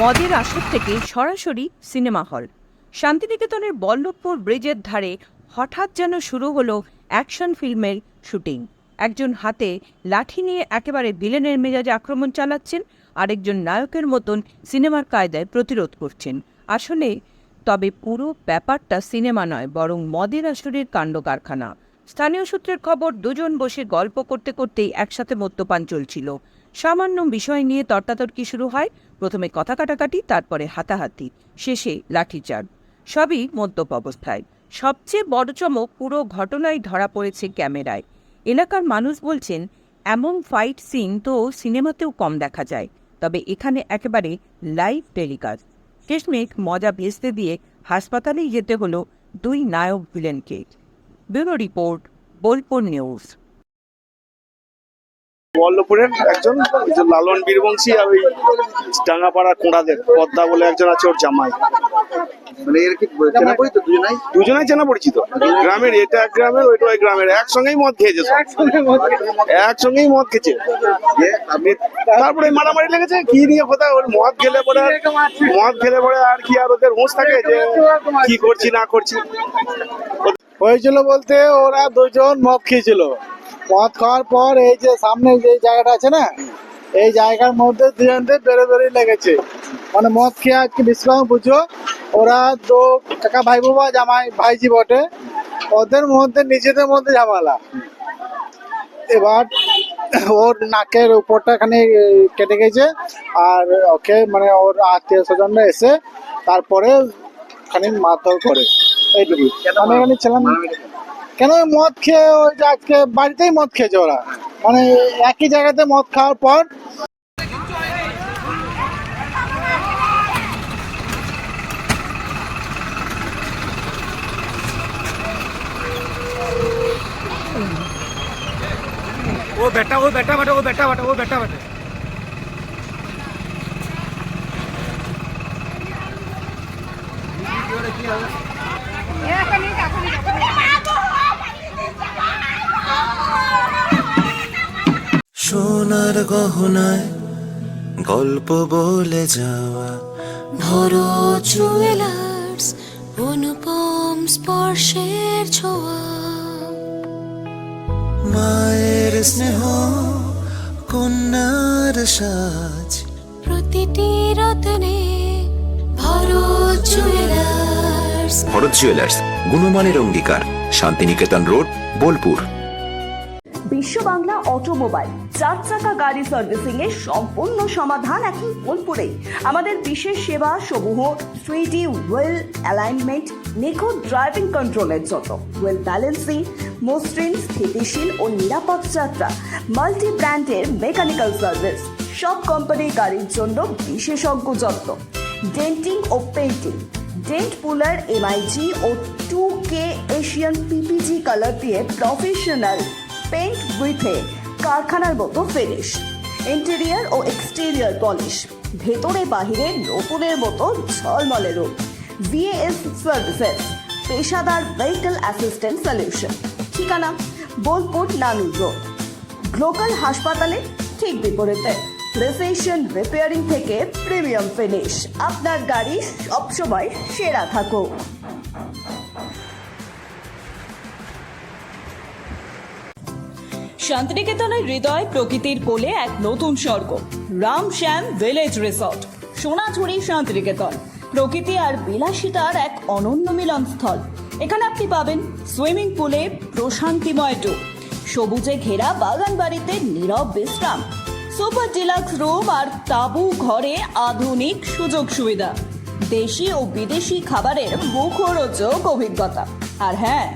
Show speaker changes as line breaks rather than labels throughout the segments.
মদের আসর থেকে সরাসরি সিনেমা হল। শান্তিনিকেতনের বল্লভপুর ব্রিজের ধারে হঠাৎ যেন শুরু হলো অ্যাকশন ফিল্মের শুটিং। একজন হাতে লাঠি নিয়ে একেবারে ভিলেনের মেজাজে আক্রমণ চালাচ্ছেন, আরেকজন নায়কের মতন সিনেমার কায়দায় প্রতিরোধ করছেন। আসলে তবে পুরো ব্যাপারটা সিনেমা নয়, বরং মদের আসরের কাণ্ড কারখানা। স্থানীয় সূত্রের খবর, দুজন বসে গল্প করতে করতেই একসাথে মদ্যপান চলছিল। সামান্য বিষয় নিয়ে তর্কাতর্কি শুরু হয় প্রথমে কথা কাটাকাটি, তারপরে হাতাহাতি, শেষে লাঠিচার্জ। সবই মদ্যপ অবস্থায়। সবচেয়ে বড় চমক পুরো ঘটনাই ধরা পড়েছে ক্যামেরায়। এলাকার মানুষ বলছেন, এমন ফাইট সিন তো সিনেমাতেও কম দেখা যায়, তবে এখানে একেবারে লাইভ টেলিকাস্ট শেষমেশ মজা ভেস্তে দিয়ে হাসপাতালেই যেতে হলো দুই নায়ক ভিলেনকে ব্যুরো রিপোর্ট, বোলপুর নিউজ।
বল্লভপুরের একজন লালন বীরবংশী আর ওই ডাঙ্গাপাড়া কোঁড়াদের পদ্মা বলে একজন আছে ওর জামাই।
মানে এর কি চেনা পড়ি তো দুজনাই
চেনা পরিচিত। গ্রামের এটা এক গ্রামের ওইটা ওই গ্রামের একসঙ্গেই মদ খেয়েছে একসঙ্গেই মদ খেয়েছে। তারপরে মারামারি লেগেছে কি নিয়ে কোথায় ওর মদ খেলে পরে মদ খেলে পরে আর কি আর ওদের হুঁশ থাকে যে কি করছি না করছি?
হয়েছিল বলতে ওরা দুজন মদ খেয়েছিল। মদ খাওয়ার পর এই যে সামনে যে জায়গাটা আছে না এই জায়গার মধ্যে দুজনদের বেরো বেরোই লেগেছে। মানে মদ খেয়ে আজকে বিশ্রাম বুঝো ওরা তো কাকা ভাই বাবা জামাই ভাইজি বটে। ওদের মধ্যে নিজেদের মধ্যে ঝামেলা। এবার ওর নাকের উপরটা খানি কেটে গেছে আর ওকে মানে ওর আত্মীয় স্বজনরা এসে তারপরে খানি মারধর করে। এইটুকু আমি এখানে ছিলাম কেন ওই মদ খেয়ে ওই যে আজকে বাড়িতেই মদ খেয়েছে ওরা মানে একই জায়গাতে মদ খাওয়ার পর
वो बैठा वो बैठा बैठा वो बैठा बैठा वो बैठा बैठा
সোনার গহনায় গল্প বলে যাওয়া।
ভরো জুয়েলার্স অনুপম স্পর্শের ছোঁয়া।
মায়ের স্নেহ কন্যার সাজ।
প্রতিটি রতনে ভরো জুয়েলার্স
ভরত জুয়েলার্স গুণমানের অঙ্গীকার শান্তিনিকেতন রোড বোলপুর।
বিশ্ব বাংলা অটোমোবাইল চার চাকা গাড়ি সার্ভিসিং এর সম্পূর্ণ সমাধান এখন বোলপুরেই আমাদের বিশেষ সেবা সমূহ থ্রি ওয়েল অ্যালাইনমেন্ট, নিখুঁত ড্রাইভিং কন্ট্রোলের জন্য। ওয়েল ব্যালেন্সিং, মসৃণ, স্থিতিশীল ও নিরাপদ যাত্রা মাল্টি ব্র্যান্ডের মেকানিক্যাল সার্ভিস। সব কোম্পানির গাড়ির জন্য বিশেষজ্ঞ যত্ন। ডেন্টিং ও পেন্টিং ডেন্ট পুলার, এমআইজি ও two K Asian PPG colour দিয়ে প্রফেশনাল পেন্ট উইথে কারখানার মতো ফিনিশ ইন্টেরিয়ার ও এক্সটেরিয়ার পলিশ ভেতরে বাহিরে নতুনের মতো ঝলমলে রূপ। ভিএএস সার্ভিসেস পেশাদার ভেহিকল অ্যাসিস্ট্যান্ট সলিউশন ঠিকানা, বোলপুর, নানুর রোড গ্লোকাল হাসপাতালে ঠিক বিপরীতে। রিসেশন রিপেয়ারিং থেকে প্রিমিয়াম ফিনিশ আপনার গাড়ি সবসময় সেরা থাকুক। শান্তিনিকেতনের হৃদয় প্রকৃতির কোলে এক নতুন স্বর্গ, রাম শ্যাম ভিলেজ রিসর্ট, সোনাঝুরি শান্তিনিকেতন। প্রকৃতি আর বিলাসিতার এক অনন্য মিলনস্থল। এখানে আপনি পাবেন সুইমিং পুলে প্রশান্তিময় টু সবুজে ঘেরা বাগান বাড়িতে নীরব বিশ্রাম, সুপার ডিলাক্স রুম আর তাবু ঘরে আধুনিক সুযোগ সুবিধা, দেশি ও বিদেশি খাবারের মুখরোচক অভিজ্ঞতা। আর হ্যাঁ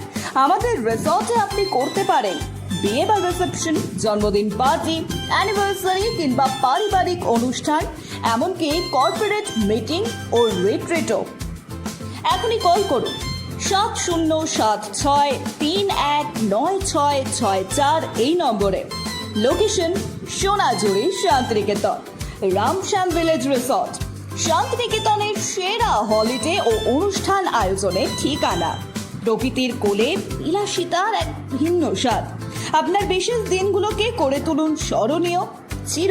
আমাদের রিসর্টে আপনি করতে পারেন বিয়ে বা রিসেপশন জন্মদিন পার্টি অ্যানিভার্সারি কিংবা পারিবারিক অনুষ্ঠান, এমনকি কর্পোরেট মিটিং ও রিট্রিটও এখনই কল করুন সাত শূন্য সাত ছয় তিন এক নয় ছয় ছয় চার এই নম্বরে। Location Sonajhuri Santiniketan, Ram Shyam village resort শান্তিনিকেতনের সেরা হলিডে ও অনুষ্ঠান আয়োজনের ঠিকানা। প্রকৃতির কোলে বিলাসিতার এক ভিন্ন স্বাদ। আপনার বিশেষ দিনগুলোকে করে তুলুন স্মরণীয় চির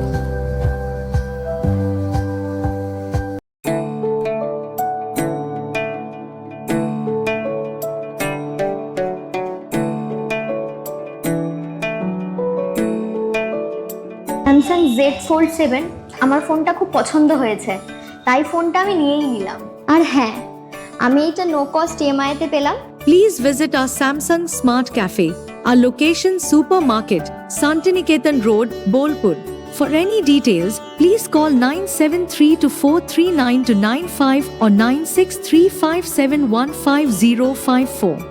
স্যামসাং জেড ফোল্ড সেভেন আমার ফোনটা খুব পছন্দ হয়েছে তাই ফোনটা আমি নিয়েই নিলাম আর হ্যাঁ আমি এটা নো কস্ট ইএমআইতে পেলাম
Please visit our Samsung Smart Cafe, our location supermarket, Santiniketan Road, Bolpur. For any details, please call 973 439 95 or 96357155054.